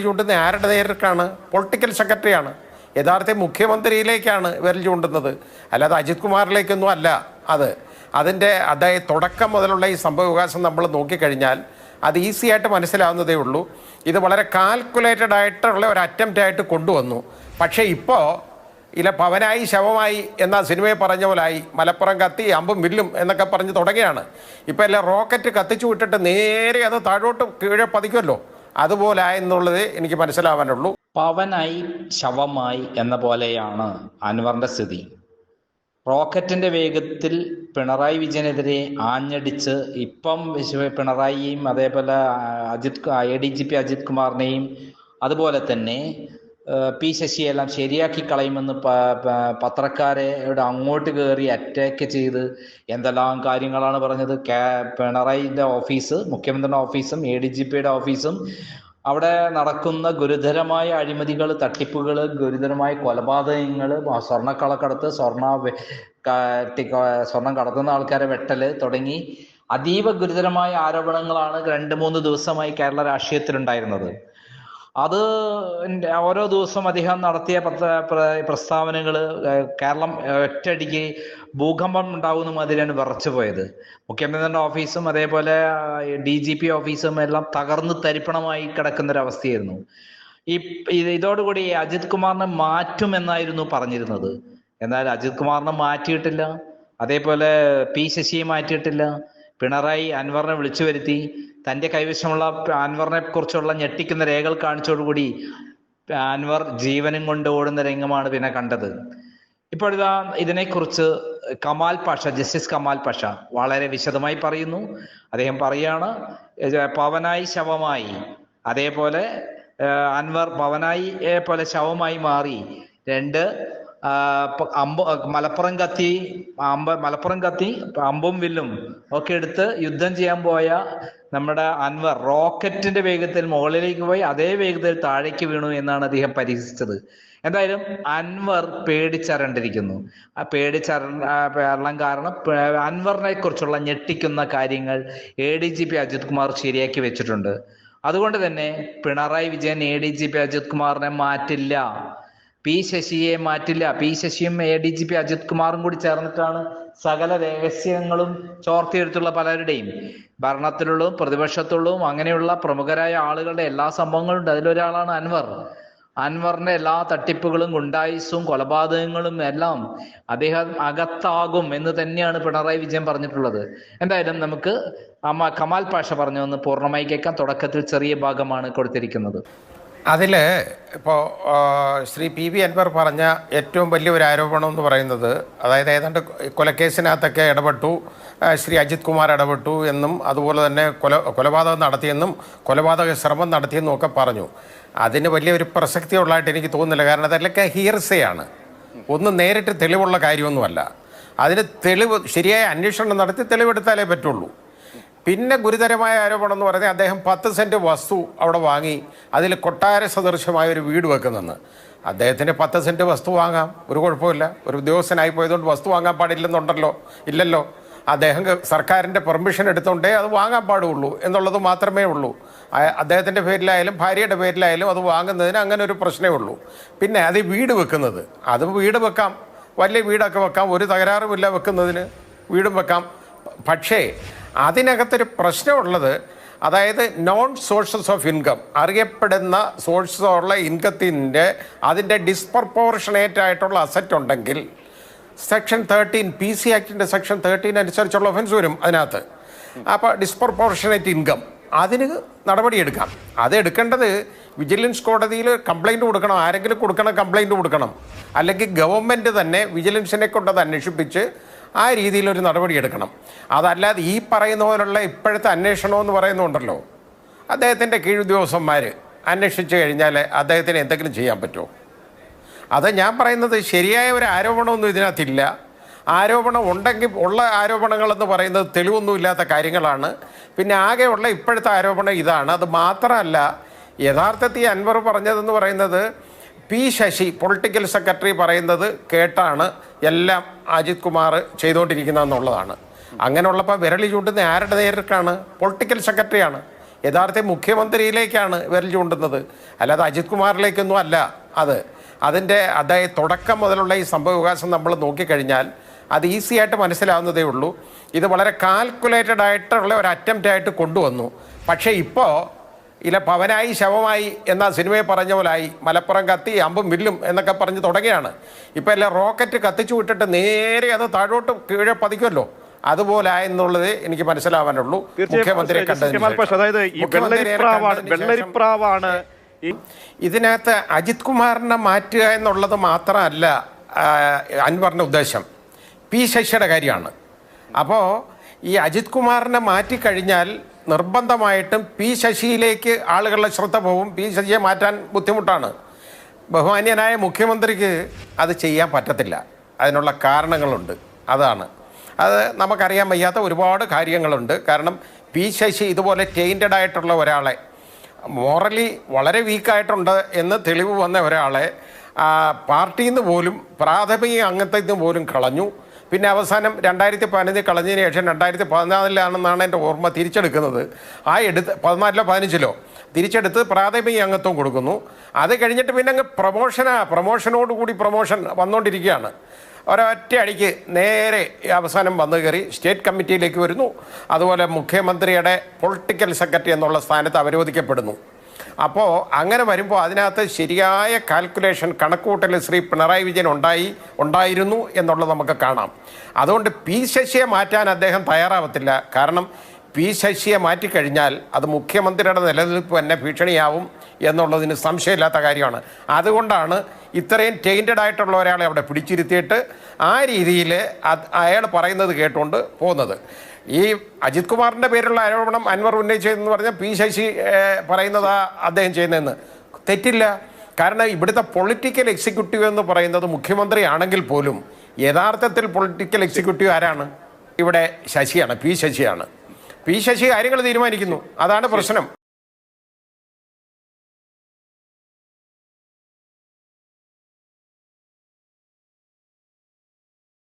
ചൂണ്ടുന്ന ആരുടെ നേരിട്ടാണ്? പൊളിറ്റിക്കൽ സെക്രട്ടറിയാണ് യഥാർത്ഥ മുഖ്യമന്ത്രിയിലേക്കാണ് വിരൽ ചൂണ്ടുന്നത്. അല്ലാതെ അജിത് കുമാറിലേക്കൊന്നും അല്ല അത്. അതിന്റെ അതായത് തുടക്കം മുതലുള്ള ഈ സംഭവവികാസം നമ്മൾ നോക്കിക്കഴിഞ്ഞാൽ അത് ഈസി ആയിട്ട് മനസ്സിലാവുന്നതേ ഉള്ളൂ. ഇത് വളരെ കാൽക്കുലേറ്റഡ് ആയിട്ടുള്ള ഒരു അറ്റംപ്റ്റ് ആയിട്ട് കൊണ്ടുവന്നു. പക്ഷേ ഇപ്പോൾ ഇല്ല പവനായി ശവമായി എന്ന സിനിമയെ പറഞ്ഞ പോലായി മലപ്പുറം കത്തി അമ്പും വില്ലും എന്നൊക്കെ പറഞ്ഞ് തുടങ്ങിയാണ്. ഇപ്പോൾ എല്ലാം റോക്കറ്റ് കത്തിച്ചു വിട്ടിട്ട് നേരെ അത് താഴോട്ട് കീഴെ പതിക്കുമല്ലോ. അതുപോലെ ആയെന്നുള്ളത് എനിക്ക് മനസ്സിലാവാനുള്ളൂ. പവനായി ശവമായി എന്ന പോലെയാണ് അൻവറിന്റെ സ്ഥിതി. റോക്കറ്റിന്റെ വേഗത്തിൽ പിണറായി വിജയനെതിരെ ആഞ്ഞടിച്ച് ഇപ്പം പിണറായിയും അതേപോലെ Ajith A D G P Ajith കുമാറിനെയും അതുപോലെ തന്നെ പി ശശിയെല്ലാം ശരിയാക്കി കളയുമെന്ന് പത്രക്കാരെയുടെ അങ്ങോട്ട് കയറി അറ്റാക്ക് ചെയ്ത് എന്തെല്ലാം കാര്യങ്ങളാണ് പറഞ്ഞത്? കേ പിണറായിന്റെ ഓഫീസ് മുഖ്യമന്ത്രിയുടെ ഓഫീസും എ ഡി ജി പിയുടെ ഓഫീസും അവിടെ നടക്കുന്ന ഗുരുതരമായ അഴിമതികൾ തട്ടിപ്പുകൾ ഗുരുതരമായ കൊലപാതകങ്ങൾ സ്വർണക്കളക്കടത്ത് സ്വർണ സ്വർണം കടത്തുന്ന ആൾക്കാരെ വെട്ടൽ തുടങ്ങി അതീവ ഗുരുതരമായ ആരോപണങ്ങളാണ് രണ്ട് മൂന്ന് ദിവസമായി കേരള രാഷ്ട്രീയത്തിലുണ്ടായിരുന്നത്. അത് ഓരോ ദിവസം അദ്ദേഹം നടത്തിയ പ്രസ്താവനകൾ കേരളം ഒറ്റയടിക്ക് ഭൂകമ്പം ഉണ്ടാകുന്ന മാതിരിയാണ് വിറച്ചു പോയത്. മുഖ്യമന്ത്രിയുടെ ഓഫീസും അതേപോലെ ഡി ജി പി ഓഫീസും എല്ലാം തകർന്ന് തരിപ്പണമായി കിടക്കുന്ന ഒരു അവസ്ഥയായിരുന്നു ഈ ഇതോടുകൂടി അജിത് കുമാറിനെ മാറ്റും എന്നായിരുന്നു പറഞ്ഞിരുന്നത്. എന്നാൽ അജിത് കുമാറിനെ മാറ്റിയിട്ടില്ല. അതേപോലെ പി ശശിയെ മാറ്റിയിട്ടില്ല. പിണറായി അൻവറിനെ വിളിച്ചു വരുത്തി തന്റെ കൈവശമുള്ള അൻവറിനെ കുറിച്ചുള്ള ഞെട്ടിക്കുന്ന രേഖകൾ കാണിച്ചോടുകൂടി അൻവർ ജീവനും കൊണ്ട് ഓടുന്ന രംഗമാണ് പിന്നെ കണ്ടത്. ഇപ്പോഴിതാ ഇതിനെക്കുറിച്ച് കമാൽ പാഷ ജസ്റ്റിസ് കമാൽ പാഷ വളരെ വിശദമായി പറയുന്നു. അദ്ദേഹം പറയാണ് പവനായി ശവമായി അതേപോലെ അൻവർ പവനായി പോലെ ശവമായി മാറി. രണ്ട് അമ്പ് മലപ്പുറം കത്തി അമ്പ മലപ്പുറം കത്തി അമ്പും വില്ലും ഒക്കെ എടുത്ത് യുദ്ധം ചെയ്യാൻ പോയ നമ്മുടെ അൻവർ റോക്കറ്റിന്റെ വേഗത്തിൽ മുകളിലേക്ക് പോയി അതേ വേഗത്തിൽ താഴേക്ക് വീണു എന്നാണ് അദ്ദേഹം പരിഹസിച്ചത് എന്തായാലും അൻവർ പേടിച്ചരണ്ടിരിക്കുന്നു. ആ പേടിച്ചരണ്ടാൻ കാരണം പ- അൻവറിനെ കുറിച്ചുള്ള ഞെട്ടിക്കുന്ന കാര്യങ്ങൾ A D G P Ajith Kumar ശരിയാക്കി വെച്ചിട്ടുണ്ട്. അതുകൊണ്ട് തന്നെ Pinarayi Vijayan A D G P Ajith കുമാറിനെ മാറ്റില്ല. പി ശശിയെ മാറ്റില്ല. P ശശിയും A D G P Ajith കുമാറും കൂടി ചേർന്നിട്ടാണ് സകല രഹസ്യങ്ങളും ചോർത്തിയെടുത്തുള്ള പലരുടെയും. ഭരണത്തിലുള്ളതും പ്രതിപക്ഷത്തുള്ളതും അങ്ങനെയുള്ള പ്രമുഖരായ ആളുകളുടെ എല്ലാ സംഭവങ്ങളും ഉണ്ട് അതിലൊരാളാണ് അൻവർ. അൻവറിന്റെ എല്ലാ തട്ടിപ്പുകളും ഗുണ്ടായുസും കൊലപാതകങ്ങളും എല്ലാം അദ്ദേഹം അകത്താകും എന്ന് തന്നെയാണ് പിണറായി വിജയൻ പറഞ്ഞിട്ടുള്ളത്. എന്തായാലും നമുക്ക് അമ്മ കമാൽ പാഷ പറഞ്ഞു ഒന്ന് പൂർണമായി കേൾക്കാം. തുടക്കത്തിൽ ചെറിയ ഭാഗമാണ് കൊടുത്തിരിക്കുന്നത്. അതിൽ ഇപ്പോൾ ശ്രീ പി വി അൻവർ പറഞ്ഞ ഏറ്റവും വലിയ ഒരു ആരോപണം എന്ന് പറയുന്നത് അതായത് ഏതാണ്ട് കൊലക്കേസിനകത്തൊക്കെ ഇടപെട്ടു ശ്രീ അജിത് കുമാർ ഇടപെട്ടു എന്നും അതുപോലെ തന്നെ കൊല കൊലപാതകം നടത്തിയെന്നും കൊലപാതക ശ്രമം നടത്തിയെന്നും ഒക്കെ പറഞ്ഞു. അതിന് വലിയൊരു പ്രസക്തി ഉള്ളതായിട്ട് എനിക്ക് തോന്നുന്നില്ല. കാരണം അതിലൊക്കെ ഹിയർസയാണ് ഒന്നും നേരിട്ട് തെളിവുള്ള കാര്യമൊന്നുമല്ല. അതിന് തെളിവ് ശരിയായ അന്വേഷണം നടത്തി തെളിവെടുത്താലേ പറ്റുള്ളൂ. പിന്നെ ഗുരുതരമായ ആരോപണം എന്ന് പറഞ്ഞാൽ അദ്ദേഹം പത്ത് സെന്റ് വസ്തു അവിടെ വാങ്ങി അതിൽ കൊട്ടാര സദൃശമായ ഒരു വീട് വെക്കുന്നെന്ന്. അദ്ദേഹത്തിന് പത്ത് സെന്റ് വസ്തു വാങ്ങാം. ഒരു കുഴപ്പമില്ല. ഒരു ഉദ്യോഗസ്ഥനായി പോയതുകൊണ്ട് വസ്തു വാങ്ങാൻ പാടില്ലെന്നുണ്ടല്ലോ? ഇല്ലല്ലോ. അദ്ദേഹം സർക്കാരിന്റെ പെർമിഷൻ എടുത്തോണ്ടേ അത് വാങ്ങാൻ പാടുള്ളൂ എന്നുള്ളത് മാത്രമേ ഉള്ളൂ. അദ്ദേഹത്തിന്റെ പേരിലായാലും ഭാര്യയുടെ പേരിലായാലും അത് വാങ്ങുന്നതിന് അങ്ങനെ ഒരു പ്രശ്നമേ ഉള്ളൂ. പിന്നെ അത് വീട് വെക്കുന്നത്. അത് വീട് വെക്കാം. വലിയ വീടൊക്കെ വെക്കാം. ഒരു തകരാറുമില്ല വെക്കുന്നതിന്. വീടും വെക്കാം. പക്ഷേ അതിനകത്തൊരു പ്രശ്നമുള്ളത് അതായത് നോൺ സോഴ്സസ് ഓഫ് ഇൻകം അറിയപ്പെടുന്ന സോഴ്സസ് ഉള്ള ഇൻകത്തിന്റെ അതിന്റെ ഡിസ്പ്രപ്പോർഷണേറ്റ് ആയിട്ടുള്ള അസറ്റ് ഉണ്ടെങ്കിൽ സെക്ഷൻ തേർട്ടീൻ പി സി ആക്ടിന്റെ സെക്ഷൻ തേർട്ടീൻ അനുസരിച്ചുള്ള ഒഫൻസ് വരും അതിനകത്ത്. അപ്പോൾ ഡിസ്പ്രപ്പോർഷണേറ്റ് ഇൻകം അതിന് നടപടിയെടുക്കാം. അതെടുക്കേണ്ടത് വിജിലൻസ് കോടതിയിൽ കംപ്ലൈന്റ് കൊടുക്കണം ആരെങ്കിലും കൊടുക്കണം കംപ്ലൈന്റ് കൊടുക്കണം. അല്ലെങ്കിൽ ഗവൺമെന്റ് തന്നെ വിജിലൻസിനെ കൊണ്ടത് അന്വേഷിപ്പിച്ച് ആ രീതിയിലൊരു നടപടി എടുക്കണം. അതല്ലാതെ ഈ പറയുന്ന പോലുള്ള ഇപ്പോഴത്തെ അന്വേഷണമെന്ന് പറയുന്നുണ്ടല്ലോ. അദ്ദേഹത്തിന്റെ കീഴുദ്യോഗസ്ഥന്മാർ അന്വേഷിച്ച് കഴിഞ്ഞാൽ അദ്ദേഹത്തിന് എന്തെങ്കിലും ചെയ്യാൻ പറ്റുമോ അത് ഞാൻ പറയുന്നത് ശരിയായ ഒരു ആരോപണമൊന്നും ഇതിനകത്തില്ല. ആരോപണം ഉണ്ടെങ്കിൽ ഉള്ള ആരോപണങ്ങളെന്ന് പറയുന്നത് തെളിവൊന്നുമില്ലാത്ത കാര്യങ്ങളാണ്. പിന്നെ ആകെയുള്ള ഇപ്പോഴത്തെ ആരോപണം ഇതാണ്. അത് മാത്രമല്ല യഥാർത്ഥത്തിൽ അൻവർ പറഞ്ഞതെന്ന് പറയുന്നത് പി ശശി പൊളിറ്റിക്കൽ സെക്രട്ടറി പറയുന്നത് കേട്ടാണ് എല്ലാം അജിത് കുമാർ ചെയ്തുകൊണ്ടിരിക്കുന്നതെന്നുള്ളതാണ് അങ്ങനെയുള്ളപ്പോൾ വിരളി ചൂണ്ടുന്ന ആരുടെ നേരിട്ടാണ്? പൊളിറ്റിക്കൽ സെക്രട്ടറിയാണ് യഥാർത്ഥ മുഖ്യമന്ത്രിയിലേക്കാണ് വിരൽ ചൂണ്ടുന്നത്. അല്ലാതെ അജിത് കുമാറിലേക്കൊന്നും അല്ല അത്. അതിന്റെ അതായത് തുടക്കം മുതലുള്ള ഈ സംഭവവികാസം നമ്മൾ നോക്കിക്കഴിഞ്ഞാൽ അത് ഈസി ആയിട്ട് മനസ്സിലാവുന്നതേ ഉള്ളൂ. ഇത് വളരെ കാൽക്കുലേറ്റഡ് ആയിട്ടുള്ള ഒരു അറ്റംപ്റ്റ് ആയിട്ട് കൊണ്ടുവന്നു. പക്ഷേ ഇപ്പോൾ ഇല്ല പവനായി ശവമായി എന്ന സിനിമയെ പറഞ്ഞ പോലായി മലപ്പുറം കത്തി അമ്പും വില്ലും എന്നൊക്കെ പറഞ്ഞ് തുടങ്ങിയാണ് ഇപ്പം എല്ലാം റോക്കറ്റ് കത്തിച്ചു വിട്ടിട്ട് നേരെ അത് താഴോട്ട് കീഴെ പതിക്കുമല്ലോ. അതുപോലെ ആയെന്നുള്ളത് എനിക്ക് മനസ്സിലാവാനുള്ളൂ. മുഖ്യമന്ത്രിയെ കണ്ടതിന് ഇതിനകത്ത് അജിത് കുമാറിനെ മാറ്റുക എന്നുള്ളത് മാത്രമല്ല അൻവറിന്റെ ഉദ്ദേശം. പി ശശിയുടെ കാര്യമാണ്. അപ്പോൾ ഈ അജിത് കുമാറിനെ മാറ്റിക്കഴിഞ്ഞാൽ നിർബന്ധമായിട്ടും പി ശശിയിലേക്ക് ആളുകളുടെ ശ്രദ്ധ പോകും പി ശശിയെ മാറ്റാൻ ബുദ്ധിമുട്ടാണ്. ബഹുമാന്യനായ മുഖ്യമന്ത്രിക്ക് അത് ചെയ്യാൻ പറ്റത്തില്ല. അതിനുള്ള കാരണങ്ങളുണ്ട്. അതാണ്. അത് നമുക്കറിയാൻ വയ്യാത്ത ഒരുപാട് കാര്യങ്ങളുണ്ട്. കാരണം പി ശശി ഇതുപോലെ ടൈന്റഡ് ആയിട്ടുള്ള ഒരാളെ മോറലി വളരെ വീക്കായിട്ടുണ്ട് എന്ന് തെളിവ് വന്ന ഒരാളെ പാർട്ടിയിൽ നിന്ന് പോലും പ്രാഥമിക അംഗത്തിൽ നിന്ന് പോലും കളഞ്ഞു. പിന്നെ അവസാനം രണ്ടായിരത്തി പതിനഞ്ചിൽ കളഞ്ഞതിന് ശേഷം രണ്ടായിരത്തി പതിനാലിലാണെന്നാണ് എന്റെ ഓർമ്മ തിരിച്ചെടുക്കുന്നത്. ആ എടുത്ത് പതിനാലിലോ പതിനഞ്ചിലോ തിരിച്ചെടുത്ത് പ്രാഥമിക അംഗത്വം കൊടുക്കുന്നു. അത് കഴിഞ്ഞിട്ട് പിന്നെ അങ്ങ് പ്രൊമോഷനാ പ്രൊമോഷനോടുകൂടി പ്രൊമോഷൻ വന്നുകൊണ്ടിരിക്കുകയാണ് ഒരൊറ്റ അടിക്ക് നേരെ അവസാനം വന്നു കയറി സ്റ്റേറ്റ് കമ്മിറ്റിയിലേക്ക് വരുന്നു. അതുപോലെ മുഖ്യമന്ത്രിയുടെ പൊളിറ്റിക്കൽ സെക്രട്ടറി എന്നുള്ള സ്ഥാനത്ത് അവരോധിക്കപ്പെടുന്നു. അപ്പോൾ അങ്ങനെ വരുമ്പോൾ അതിനകത്ത് ശരിയായ കാൽക്കുലേഷൻ കണക്കുകൂട്ടൽ ശ്രീ പിണറായി വിജയൻ ഉണ്ടായി ഉണ്ടായിരുന്നു എന്നുള്ളത് നമുക്ക് കാണാം. അതുകൊണ്ട് പി ശശിയെ മാറ്റാൻ അദ്ദേഹം തയ്യാറാവത്തില്ല. കാരണം പി ശശിയെ മാറ്റിക്കഴിഞ്ഞാൽ അത് മുഖ്യമന്ത്രിയുടെ നിലനിൽപ്പ് തന്നെ ഭീഷണിയാവും എന്നുള്ളതിന് സംശയമില്ലാത്ത കാര്യമാണ്. അതുകൊണ്ടാണ് ഇത്രയും ടൈന്റഡ് ആയിട്ടുള്ള ഒരാളെ അവിടെ പിടിച്ചിരുത്തിയിട്ട് ആ രീതിയിൽ അയാൾ പറയുന്നത് കേട്ടുകൊണ്ട് പോകുന്നത് ഈ അജിത് കുമാറിന്റെ പേരിലുള്ള ആരോപണം അൻവർ ഉന്നയിച്ചതെന്ന് പറഞ്ഞാൽ പി ശശി പറയുന്നതാ അദ്ദേഹം ചെയ്യുന്നതെന്ന്. തെറ്റില്ല. കാരണം ഇവിടുത്തെ പൊളിറ്റിക്കൽ എക്സിക്യൂട്ടീവ് എന്ന് പറയുന്നത് മുഖ്യമന്ത്രിയാണെങ്കിൽ പോലും യഥാർത്ഥത്തിൽ പൊളിറ്റിക്കൽ എക്സിക്യൂട്ടീവ് ആരാണ്? ഇവിടെ ശശിയാണ് പി ശശിയാണ്. പി ശശി കാര്യങ്ങൾ തീരുമാനിക്കുന്നു. അതാണ് പ്രശ്നം.